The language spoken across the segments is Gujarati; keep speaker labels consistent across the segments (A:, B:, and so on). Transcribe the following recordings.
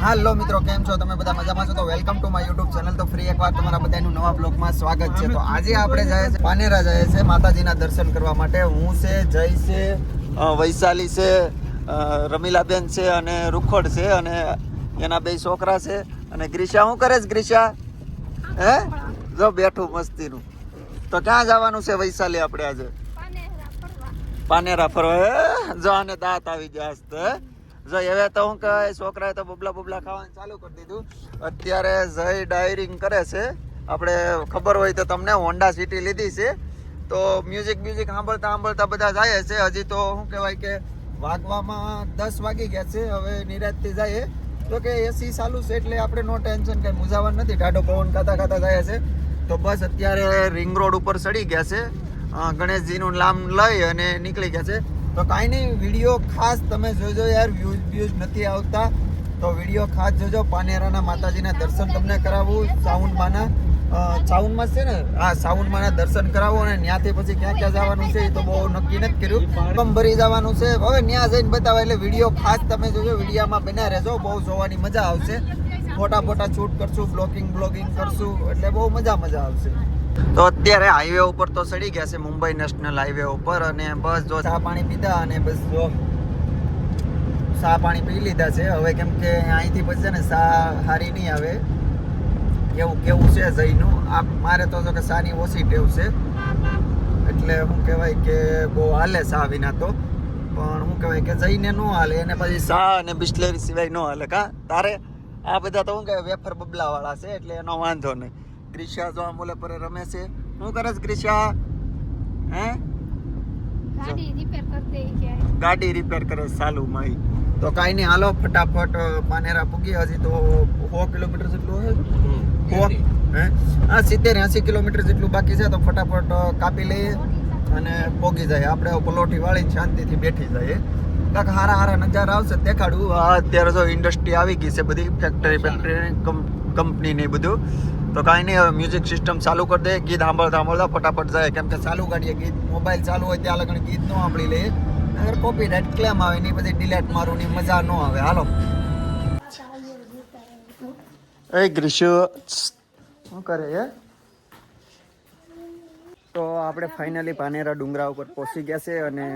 A: હાલો મિત્રો કેમ છો? તમે બધા મજામાં છો? તો welcome to my YouTube channel તો ફ્રી એકવાર તમારા બધાનું નવા બ્લોગમાં સ્વાગત છે. તો આજે આપણે જાય છે પાનેરા જાય છે માતાજીના દર્શન કરવા માટે. હું છે જય છે વૈશાલી છે રમીલાબેન છે અને રૂખોડ છે અને એના બે છોકરા છે. અને ગ્રીષા શું કરે છે ગ્રીષા? હે? જો બેઠું મસ્તીનું. તો ક્યાં જવાનું છે વૈશાલી આપણે આજે? પાનેરા ફરવા? જો આને દાંત આવી ગયા છે તો, હે? જો હવે તો હું કહે છોકરાએ તો બબલા બબલા ખાવાનું ચાલુ કરી દીધું. અત્યારે જય ડાયરિંગ કરે છે. આપણે ખબર હોય તો તમને, હોન્ડા સિટી લીધી છે. તો મ્યુઝિક મ્યુઝિક સાંભળતા સાંભળતા બધા જાય છે. હજી તો શું કહેવાય કે વાગવામાં દસ વાગી ગયા છે. હવે નિરાતથી જાય તો કે એસી ચાલુ છે એટલે આપણે નો ટેન્શન કંઈ મુજાવન નથી. ટાઢો પવન ખાતા ખાતા જાય છે. તો બસ અત્યારે રિંગ રોડ ઉપર ચડી ગયા છે. ગણેશજીનું નામ લઈ અને નીકળી ગયા છે. તો કાંઈ નહીં વીડિયો ખાસ તમે જોજો યાર વ્યૂઝ વ્યૂઝ નથી આવતા. તો વીડિયો ખાસ જોજો, પાનેરાના માતાજીના દર્શન તમને કરાવવું સાઉન્ડમાંના. સાઉન્ડમાં છે ને હા સાઉન્ડમાંના દર્શન કરાવો અને ત્યાંથી પછી ક્યાં ક્યાં જવાનું છે એ તો બહુ નક્કી નથી કર્યું. પણ ભરી જવાનું છે. હવે ત્યાં જઈને બતાવે, એટલે વીડિયો ખાસ તમે જોજો વિડીયોમાં બન્યા રહેજો, બહુ જોવાની મજા આવશે. ફોટા ફોટા શૂટ કરશું બ્લોગિંગ બ્લોગિંગ કરશું, એટલે બહુ મજા મજા આવશે. તો અત્યારે હાઈવે ઉપર તો ચડી ગયા છે મુંબઈ નેશનલ હાઈવે ઉપર અને બસ જો ચા પાણી પીધા અને બસ જો ચા પાણી પી લીધા છે. હવે કેમ કે અહીંથી પછી ને ચા હારી નહીં આવે. એવું કેવું છે જઈનું આ મારે તો જો કે સાની ઓછી ટેવ છે. એટલે શું કહેવાય કે બહુ હાલે ચા વિના તો. પણ શું કહેવાય કે જઈને ન હાલે, એને પછી ચા અને બિસ્લેરી સિવાય ન હાલે. કા? તારે? આ બધા તો શું કે વેફર બબલા વાળા છે એટલે એનો વાંધો નહીં. ક્રિશા જો આમ ઓલે પરે રમે છે. શું કરે છે ક્રિશા હે?
B: ગાડી રિપેર કરી
A: ગાડી રિપેર કરે સાલુ સાલુમાં તો કાંઈ નહીં હાલો ફટાફટ પાનેરા પૂકી હજી તો સો કિલોમીટર જેટલું હે? સો? હે? હા સિત્તેર એંસી કિલોમીટર જેટલું બાકી છે તો ફટાફટ કાપી લઈએ અને પોગી જાય. આપણે પલોઠી વાળીને શાંતિથી બેઠી જાય કાંક હારા હારા નજારા આવશે દેખાડું. અત્યારે જો ઇન્ડસ્ટ્રી આવી ગઈ છે બધી ફેક્ટરી ફેક્ટરી કંપની ને બધું. તો કાંઈ નહીં હવે મ્યુઝિક સિસ્ટમ ચાલુ કરી દે ગીત સાંભળતા સાંભળતા ફટાફટ જાય. કેમ કે ચાલુ ગાડીએ ગીત મોબાઈલ ચાલુ હોય ત્યાં લગન ગીત ન સાંભળી લઈએ. અગર કોપી રાઈટ ક્લેમ આવે ની પછી ડિલેટ મારું ની મજા ન આવે. હાલો. એ ગ્રીશુ શું કરે હે તો આપણે ફાઇનલી પાનેરા ડુંગરા ઉપર પહોંચી ગયા છે અને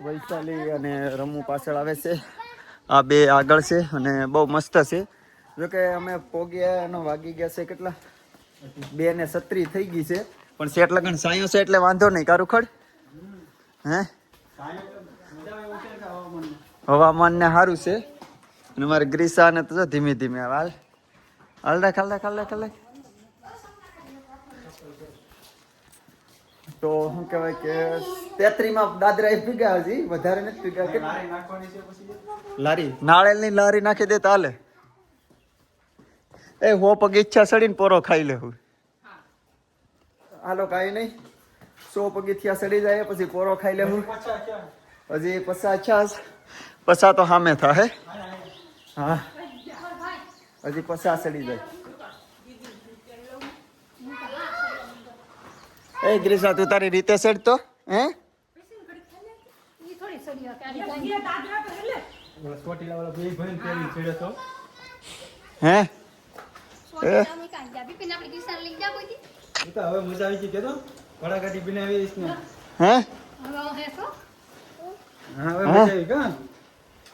A: વૈશાલી અને રમુ પાછળ આવે છે. આ બે આગળ છે અને બહુ મસ્ત છે. જોકે અમે પોગ્યા એનો વાગી ગયા છે કેટલા? બે ને સત્રી થઈ ગઈ છે. પણ સેટ લગન સાયો છે એટલે વાંધો નહીં, કારું ખડ? હે? હવામાન ને સારું છે. અને મારે ગ્રીસા ને તો ધીમે ધીમે હાલ હાલ રાખ હાલ રાખ હાલ રાખ. તો શું કહેવાય કે તેત્રીમાં દાદરા એ પીગા હજી વધારે નથી પીગા કે લારી નાળેલની લારી? નાખી દે તાલે એ હો પગ ઈચ્છા સડીને પોરો ખાઈ લેવું હાલો કાંઈ નહીં. સો પગીથિયા સડી જાય પછી પોરો ખાઈ લેવું હજી પસા છાસ પસા તો સામે થાય હા. હજી પસા સડી જાય. એ ગ્રીસા તું તારી રીતે સેડ તો હે?
B: થોડી
A: હે?
B: કાંઈ
C: ને
A: હે?
B: હવે હે
C: હા હવે મજા આવી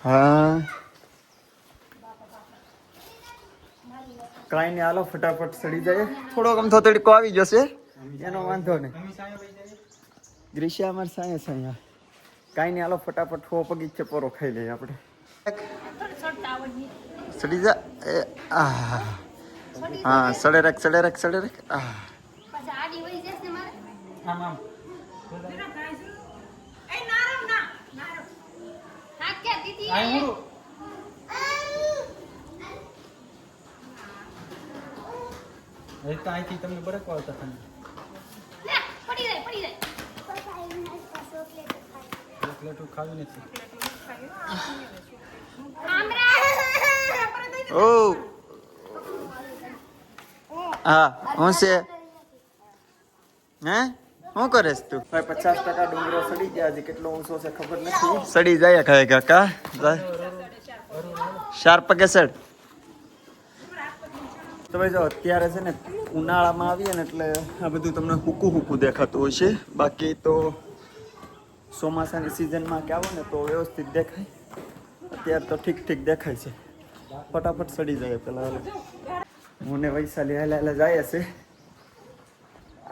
A: હા. કાંઈ નહીં હાલો ફટાફટ સડી જાય. થોડોક આમ તો તડકો આવી જશે. એનો વાંધો નહીં ગ્રીષ્યા અમારે સાંજે સાયા કાંઈ નહીં હાલો ફટાફટ હો છે પોરો ખાઈ લઈએ આપણે સડી જા એ આ હા સડે રાખ સડે રાખ સડે રાખ આ
C: તમને બરકવા
B: લે પડી જાય પડી જાય.
C: ચોકલેટું ખાવી નથી.
A: ઓ. હા હું છે? હે? શું કરેસ તું? ભાઈ પચાસ ટકા ડુંગરો સડી ગયા હજી કેટલો ઊંચો છે ખબર નથી. સડી જાય ખાય કાકા. ચાર પગે સડ તો ભાઈ જો અત્યારે છે ને ઉનાળામાં આવીએ ને એટલે આ બધું તમને હુકુ હુકું દેખાતું હોય છે બાકી તો ચોમાસાની સિઝનમાં કે આવો ને તો વ્યવસ્થિત દેખાય. અત્યારે તો ઠીક ઠીક દેખાય છે. ફટાફટ સડી જાય પેલા હું ને વૈશાલી હાલે હાલે જાય છે.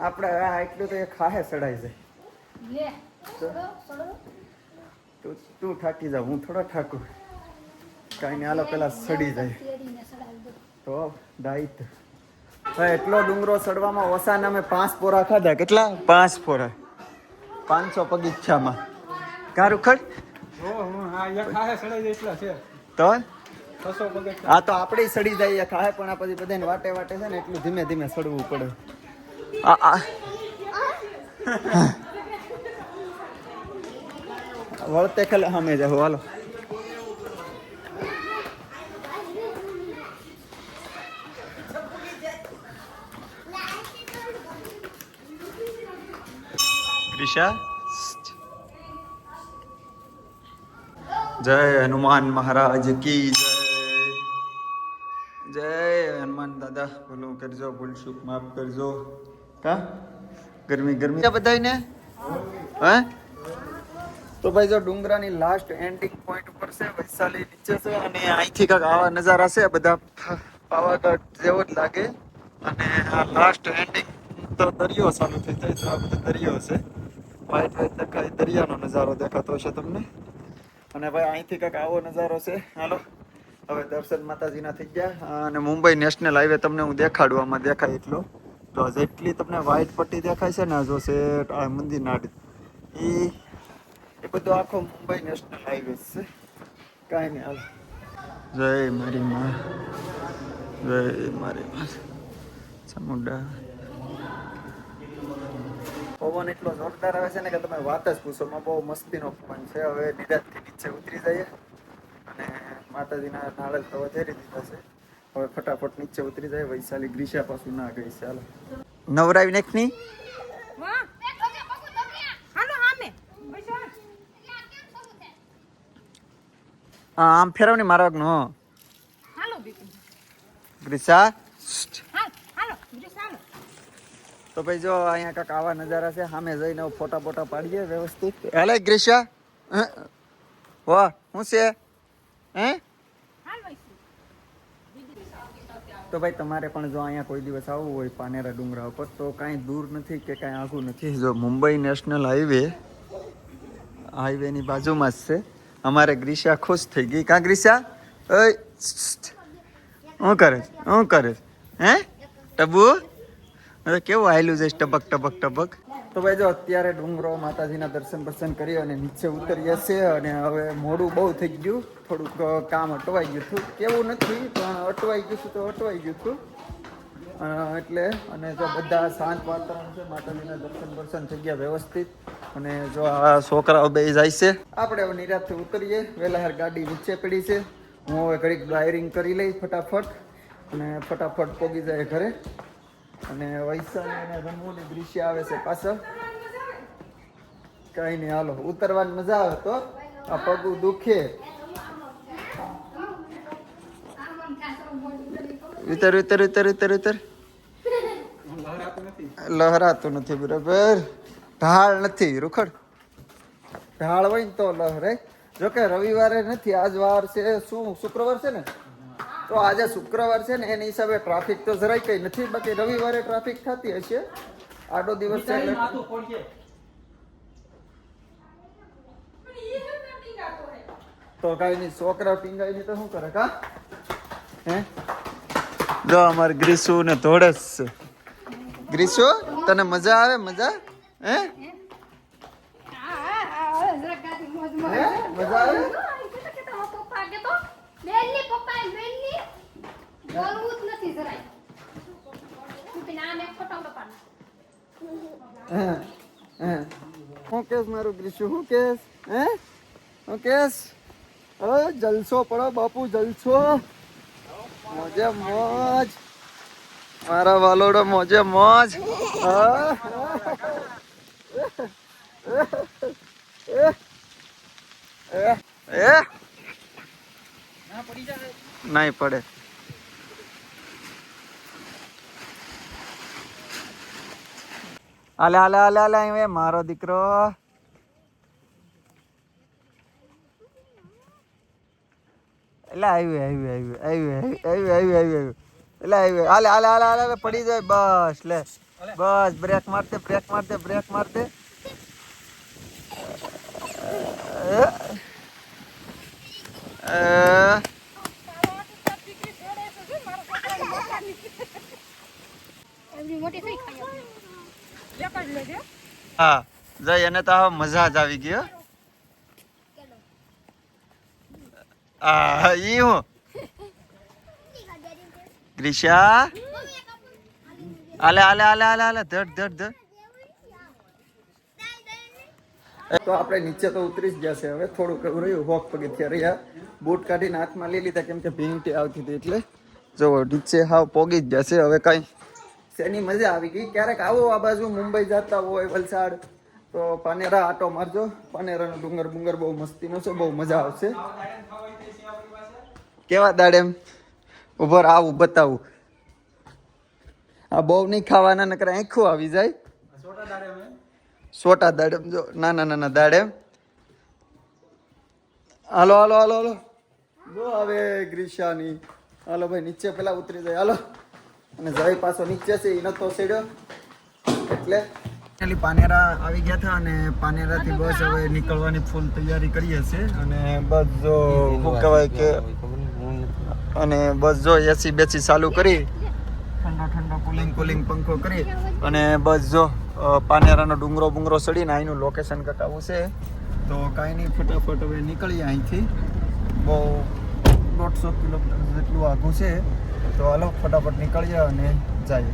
A: આપણે આ એટલું તો એ ખાહે સડાઈ જાય. તું તું થાકી જા હું થોડો થાકું. કાંઈ નહીં હાલો પેલા સડી જાય. તો દાયિત ભાઈ એટલો ડુંગરો ચડવામાં ઓસાના અમે પાંચ પોરા ખાધા. કેટલા? પાંચ પોરા. પાંચસો પગીચામાં કારું ખડ?
C: ઓ હું હા એક ખાહે એટલા છે.
A: તો? તો આપણે સડી જઈએ ખાય પણ આ પછી બધાને વાટે વાટે છે ને એટલું ધીમે ધીમે સડવું પડે. આ આ. વળતે ખાલી સામે જાવ હાલો. ક્રિશા જય હનુમાન મહારાજ કી જય. જય હનુમાન દાદા ભલું કરજો ભૂલ સુખ માફ કરજો. કા? ગરમી ગરમી. બધાને હે? તો ભાઈ જો ડુંગરાની લાસ્ટ એન્ડિંગ પોઈન્ટ ઉપર છે વૈશાલી નીચે છે અને અહીંથી કાંઈક આવા નજારા છે બધા પાવાગઢ જેવો જ લાગે. અને આ લાસ્ટ એન્ડિંગ તો દરિયો ચાલુ થઈ જાય તો આ બધો દરિયો છે. વાઈટ વાઈટ દેખાય દરિયાનો નજારો દેખાતો હશે તમને. અને ભાઈ, અહીંથી કાંઈક આવો નજારો છે. હાલો. હવે દર્શન માતાજીના થઈ ગયા. અને મુંબઈ નેશનલ હાઈવે તમને હું દેખાડું આમાં દેખાય એટલો. તો જેટલી તમને વ્હાઈટ પટ્ટી દેખાય છે ને જો છે આ મંદિર નાડ. એ એ બધો આખો મુંબઈ નેશનલ હાઈવે છે. કાંઈ નહીં, હાલ. જય મારી માં. જય મારી માં. ચામુંડા પવન એટલો જોરદાર આવે છે ને કે તમે વાત જ પૂછો. માં બહુ મસ્તીનો પવન છે. હવે નિરાજથી નીચે ઉતરી જઈએ અને માતાજીના નાળલ તો વધેરી દીધા છે. હવે ફટાફટ નીચે ઉતરી જાય. વૈશાલી ગ્રીષા પાછું ના ગઈ. ચાલો. નવરાવી નાખની?
B: વાહ એ પગે પગું તો
A: ભાઈ જો અહીંયા કાંક આવા નજારા છે, સામે જઈને ફોટા ફોટા પાડીએ વ્યવસ્થિત. હેલે ગ્રીષા હે? વાહ શું છે? હે? તો ભાઈ તમારે પણ જો અહીંયા કોઈ દિવસ આવવું હોય, પાનેરા ડુંગરા ઉપર, તો કાંઈ દૂર નથી કે કાંઈ આઘું નથી. જો મુંબઈ નેશનલ હાઈવે, હાઈવેની બાજુમાં જ છે. અમારે ગ્રીષા ખુશ થઈ ગઈ. કાં ઓય શું કરે? શું કરે? હે? ટબુ? કેવું આયેલું છે ટબક ટબક ટબક તો ભાઈ જો અત્યારે ડુંગરો માતાજીના દર્શન દર્શન કરી અને નીચે ઉતરીએ છે અને હવે મોડું બહુ થઈ ગયું. થોડુંક કામ અટવાઈ ગયું હતું. કેવું નથી, પણ અટવાઈ ગયું હતું તો અટવાઈ ગયું હતું. એટલે, અને જો બધા શાંત વાતાવરણ છે, માતાજીના દર્શન દર્શન થઈ ગયા વ્યવસ્થિત. અને જો આ છોકરાઓ બે જાય છે. આપણે હવે નિરાશથી ઉતરીએ. વહેલા ગાડી નીચે પડી છે. હું હવે ઘડીક ડ્રાઇવિંગ કરી લઈ ફટાફટ. અને ફટાફટ પોગી જાય ઘરે. અને વૈશાલી અને રમવું દ્રશ્ય આવે છે પાછળ. કઈ નહીં હાલો, ઉતરવાની મજા આવે તો. આ પગું દુખે. ઉતર ઉતર ઉતર ઉતર ઉતર.
C: લહેરાતું નથી,
A: બરાબર. ઢાળ નથી, રૂખડ. ઢાળ હોય ને તો લહરે જોકે રવિવારે નથી, આજ વાર છે, શું, શુક્રવાર છે ને? તો આજે શુક્રવાર છે ને એની હિસાબે ટ્રાફિક તો જરાય કઈ નથી બાકી રવિવારે ટ્રાફિક થતી હશે. આડો દિવસ છે તો કઈ નહીં છોકરા ટીંગાઈ નહીં તો શું કરે કા? હે? જો અમારે ગ્રીસુ ને ધોળસ. છે ગ્રીસુ તને મજા આવે મોજ? હે?
B: મજા
A: આવે
B: કેટલા કેટલા પપ્પા કે તો બેનની પપ્પા બેનની
A: જલસો પડો બાપુ જલસો. મોજે મોજ. મારા વાલોડો મોજે મોજ. નહીં પડે હાલે હાલે હાલે હાલે હવે મારો દીકરો. એટલે આવ્યું આવ્યું આવ્યું આવ્યું આવ્યું આવ્યું એટલે આવ્યું હાલે હાલે હાલે હાલે પડી જાય બસ લે. બસ બ્રેક મારતે બ્રેક મારતે બ્રેક મારતે. જઈ એને તો મજા જ આવી ગયો. આ, ઈ હું? ગ્રીશા આલે આલે આલે આલે આલે ધડ ધડ ધડ તો આપણે નીચે તો ઉતરી જ છે હવે થોડુંક રહ્યું, હોક પગથિયા રહ્યા. બૂટ કાઢીને હાથમાં લઈ લીધા, કેમ કે ભીંટી આવતી હતી એટલે. જો, નીચે હાવ પોગી જ જશે. હવે કઈ. શેની મજા આવી ગઈ? ક્યારેક આવો આ બાજુ, મુંબઈ જતા હોય, વલસાડ. તો પાનેરા આટો મારજો. પાનેરાનો ડુંગર બુંગર બહુ મસ્તીનો છે, બહુ મજા આવશે. કેવા દાડેમ ઉભર આવું બતાવું. આ બહુ નહીં ખાવાના, નકર આંખું આવી જાય.
C: દાડે
A: સોટા દાડેમ જો, નાના નાના દાડેમ હાલો હાલો હાલો હાલો. જો હવે ગ્રીશાની. હાલો ભાઈ, નીચે પેલા ઉતરી જાય. હાલો. અને જય પાછો નીચે છે એ નતો સેડ્યો. એટલે ફાઇનલી પાનેરા આવી ગયા હતા અને પાનેરાથી બસ હવે નીકળવાની ફૂલ તૈયારી કરીએ છીએ અને બસ જો શું કહેવાય કે અને બસ જો એસી બેસી ચાલુ કરી. ઠંડો ઠંડો કુલિંગ કુલિંગ પંખો કરી અને બસ જો પાનેરાનો ડુંગરો બુંગરો ચડીને અહીંનું લોકેશન કટાવું છે. તો કાંઈ નહીં ફટાફટ હવે નીકળીએ અહીંથી. બહુ દોઢસો કિલોમીટર જેટલું આઘું છે. તો હાલો ફટાફટ નીકળીએ અને જઈએ.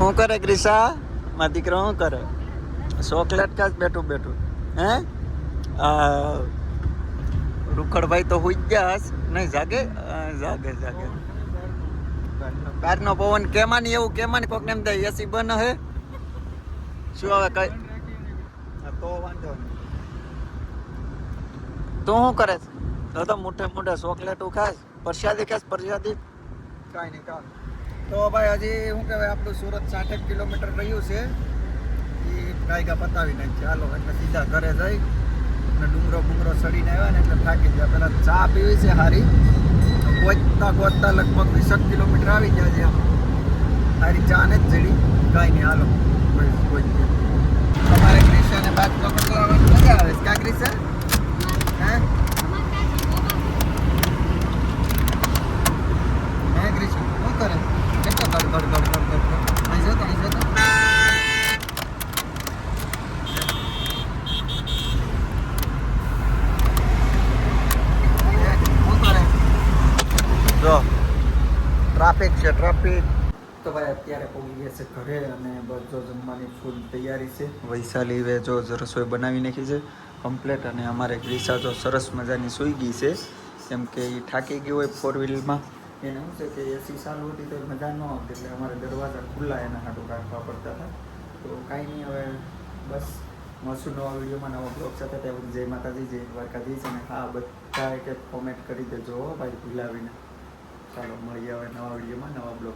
A: શું કરે ગ્રીસા? મારા દીકરો શું કરે? ચોકલેટ કાચ બેઠું બેઠું. હે? રૂખડભાઈ તો હોઈ ગયા હશ નહીં જાગે? જાગે જાગે. બહારનો પવન કેમાની એવું કેમાની કોક ને એમ થાય એસી બન હે. શું આવે કઈ? તો વાંધો તું શું કરે? તો મોટે મોટે ચોકલેટ ખાસ પ્રસાદી ખાસ પ્રસાદી. કાંઈ નહીં કાંઈ તો ભાઈ હજી શું કહેવાય, આપણું સુરત સાઠેક કિલોમીટર રહ્યું છે. એ ગાયકા પતાવી નાખીએ ચાલો એટલે સીધા ઘરે જઈ અને ડુંગરો બુંગરો સડીને આવ્યા ને એટલે થાકી ગયા. પેલા ચા પીવી છે સારી ગોતતા ગોતતા લગભગ વીસક કિલોમીટર આવી ગયા છે સારી ચા ને જ જડી. કાંઈ નહીં, હાલો. કોઈ કોઈ તમારે ક્રિશિયાને બાદ પકડવાની મજા આવે છે. કા હે હે ક્રિશિયા શું કરે કેટલો ધડ ધડ ધડ ધડ ધડ અહીં જો તો અહીં જો તો શું કરે જો ટ્રાફિક. તો ભાઈ અત્યારે પહોંચી ગયા છે ઘરે અને બસ જો જમવાની ફૂલ તૈયારી છે. વૈશાલી વે જો રસોઈ બનાવી નાખી છે કમ્પ્લેટ અને અમારે ગ્રીસા જો સરસ મજાની સૂઈ ગઈ છે. કેમ કે એ થાકી ગઈ હોય ફોર વ્હીલમાં એને શું છે કે એસી ચાલુ હતી તો મજા ન આવતી એટલે અમારે દરવાજા ખુલ્લા એના હાટું રાખવા પડતા હતા. તો કાંઈ નહીં હવે બસ મળશું નવા વિડીયોમાં નવા બ્લોગ સાથે ત્યાં જય માતાજી જય દ્વારકાધીશ અને હા બધા કે કોમેન્ટ કરી દેજો ભાઈ ભૂલાવીને. ચાલો મળીએ હવે નવા વિડીયોમાં નવા બ્લોગ